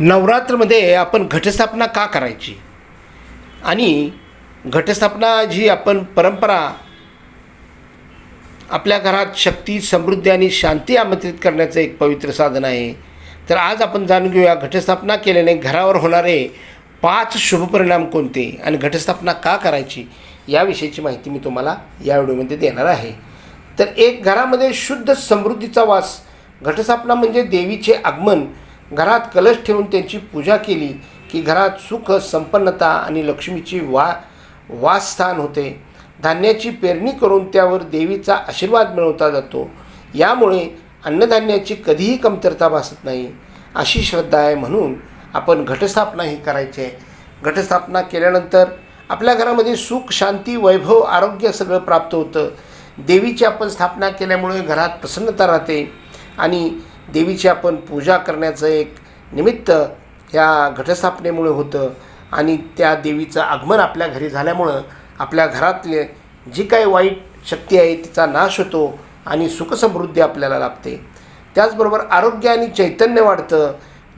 नवरात्रमध्ये आपण घटस्थापना का करायची? आणि घटस्थापना जी आपण परंपरा आपल्या घरात शक्ती समृद्धी आणि शांती आमंत्रित करण्याचं एक पवित्र साधन आहे. तर आज आपण जाणून घेऊया घटस्थापना केल्याने घरावर होणारे पाच शुभपरिणाम कोणते आणि घटस्थापना का करायची याविषयीची माहिती मी तुम्हाला या व्हिडिओमध्ये देणार आहे. तर एक घरामध्ये शुद्ध समृद्धीचा वास घटस्थापना म्हणजे देवीचे आगमन घरात कलश ठेवून त्यांची पूजा केली की घरात सुख संपन्नता आणि लक्ष्मीची वा वासस्थान होते. धान्याची पेरणी करून त्यावर देवीचा आशीर्वाद मिळवता जातो. यामुळे अन्नधान्याची कधीही कमतरता भासत नाही. अशी श्रद्धा आहे म्हणून आपण घटस्थापना ही करायची आहे. घटस्थापना केल्यानंतर आपल्या घरामध्ये सुख शांती वैभव आरोग्य सगळं प्राप्त होतं. देवीची आपण स्थापना केल्यामुळे घरात प्रसन्नता राहते आणि देवीची आपण पूजा करण्याचं एक निमित्त ह्या घटस्थापनेमुळे होतं. आणि त्या देवीचं आगमन आपल्या घरी झाल्यामुळं आपल्या घरातले जी काही वाईट शक्ती आहे तिचा नाश होतो आणि सुखसमृद्धी आपल्याला लाभते. त्याचबरोबर आरोग्य आणि चैतन्य वाढतं.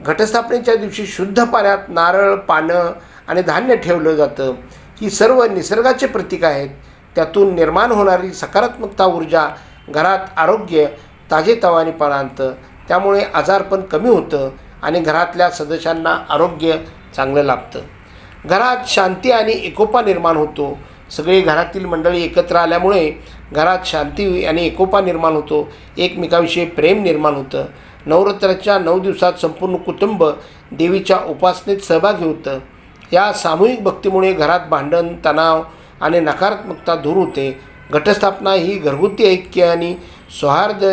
घटस्थापनेच्या दिवशी शुद्ध पाण्यात नारळ पानं आणि धान्य ठेवलं जातं. ही सर्व निसर्गाचे प्रतीक आहेत. त्यातून निर्माण होणारी सकारात्मकता ऊर्जा घरात आरोग्य ताजेतवानीपणा आणतं. त्यामुळे आजारपण कमी होतं आणि घरातल्या सदस्यांना आरोग्य चांगलं लाभतं. घरात शांती आणि एकोपा निर्माण होतो. सगळी घरातील मंडळी एकत्र आल्यामुळे घरात शांती आणि एकोपा निर्माण होतो. एकमेकाविषयी प्रेम निर्माण होतं. नवरात्राच्या नऊ दिवसात संपूर्ण कुटुंब देवीच्या उपासनेत सहभागी होतं. या सामूहिक भक्तीमुळे घरात भांडण तणाव आणि नकारात्मकता दूर होते. घटस्थापना ही घरगुती ऐक्य आणि सौहार्द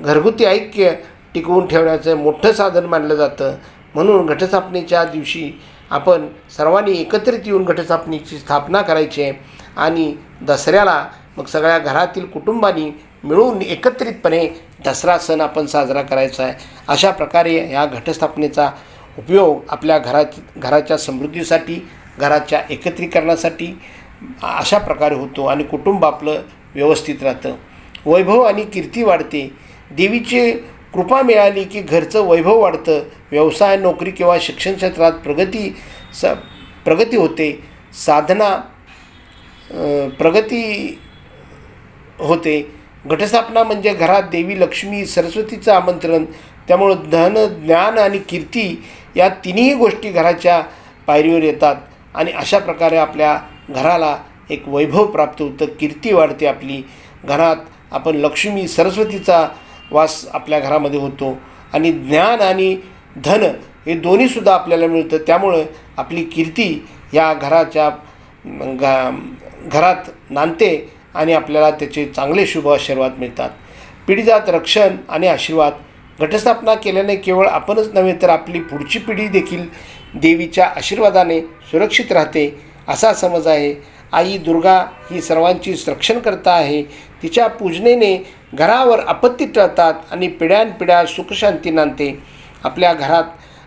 घरगुती ऐक्य टिकवून ठेवण्याचं मोठं साधन मानलं जातं. म्हणून घटस्थापनेच्या दिवशी आपण सर्वांनी एकत्रित येऊन घटस्थापनेची स्थापना करायची आहे आणि दसऱ्याला मग सगळ्या घरातील कुटुंबांनी मिळून एकत्रितपणे दसरा सण आपण साजरा करायचा आहे. अशा प्रकारे ह्या घटस्थापनेचा उपयोग आपल्या घरात घराच्या समृद्धीसाठी घराच्या एकत्रीकरणासाठी अशा प्रकारे होतो आणि कुटुंब आपलं व्यवस्थित राहतं. वैभव आणि कीर्ती वाढते. देवीची कृपा मिळाली की घरचं वैभव वाढतं. व्यवसाय नोकरी किंवा शिक्षण क्षेत्रात प्रगती स प्रगती होते. साधना प्रगती होते. घटस्थापना म्हणजे घरात देवी लक्ष्मी सरस्वतीचं आमंत्रण. त्यामुळं धन ज्ञान आणि कीर्ती या तिन्ही गोष्टी घराच्या पायरीवर येतात. आणि अशा प्रकारे आपल्या घराला एक वैभव प्राप्त होतं. कीर्ती वाढते आपली. घरात आपण लक्ष्मी सरस्वतीचा वास आपल्या घरामध्ये होतो आणि ज्ञान आणि धन हे दोन्हीसुद्धा आपल्याला मिळतं. त्यामुळं आपली कीर्ती या घराच्या गा घरात नांदते आणि आपल्याला त्याचे चांगले शुभ आशीर्वाद मिळतात. पिढीजात रक्षण आणि आशीर्वाद घटस्थापना केल्याने केवळ आपणच नव्हे तर आपली पुढची पिढी देखील देवीच्या आशीर्वादाने सुरक्षित राहते असा समज आहे. आई दुर्गा ही सर्वांची रक्षणकर्ता आहे. तिच्या पूजनेने घरावर आपत्ती टळतात आणि पिढ्यानपिढ्या सुखशांती नांदते. आपल्या घरात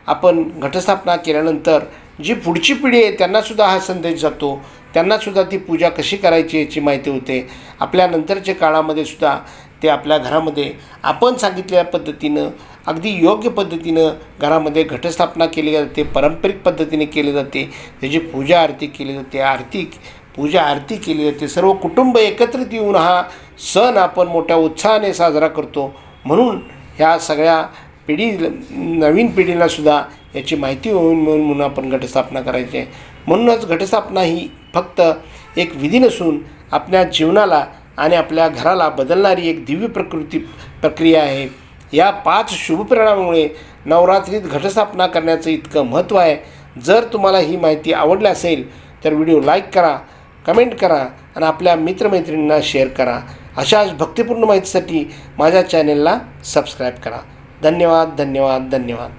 आपण घटस्थापना केल्यानंतर जी पुढची पिढी आहे त्यांनासुद्धा हा संदेश जातो. त्यांनासुद्धा ती पूजा कशी करायची याची माहिती होते. आपल्या नंतरच्या काळामध्ये सुद्धा ते आपल्या घरामध्ये आपण सांगितलेल्या पद्धतीनं अगदी योग्य पद्धतीनं घरामध्ये घटस्थापना केली जाते पारंपरिक पद्धतीने केली जाते. त्याची पूजा आरती केली जाते. आरती पूजा आरती केली जाते. सर्व कुटुंब एकत्रित येऊन हा सण आपण मोठ्या उत्साहाने साजरा करतो. म्हणून ह्या सगळ्या पिढी नवीन पिढीलासुद्धा याची माहिती होऊन म्हणून म्हणून आपण घटस्थापना करायची आहे. म्हणूनच घटस्थापना ही फक्त एक विधी नसून आपल्या जीवनाला आणि आपल्या घराला बदलणारी एक दिव्य प्रकृती प्रक्रिया आहे. या पाच शुभपरिणामामुळे नवरात्रीत घटस्थापना करण्याचं इतकं महत्त्व आहे. जर तुम्हाला ही माहिती आवडली असेल तर व्हिडिओ लाईक करा. कमेंट करा आणि आपल्या मित्रमैत्रिणींना शेअर करा. अशाच भक्तिपूर्ण माहितीसाठी माझ्या चॅनेलला सबस्क्राईब करा. धन्यवाद धन्यवाद धन्यवाद.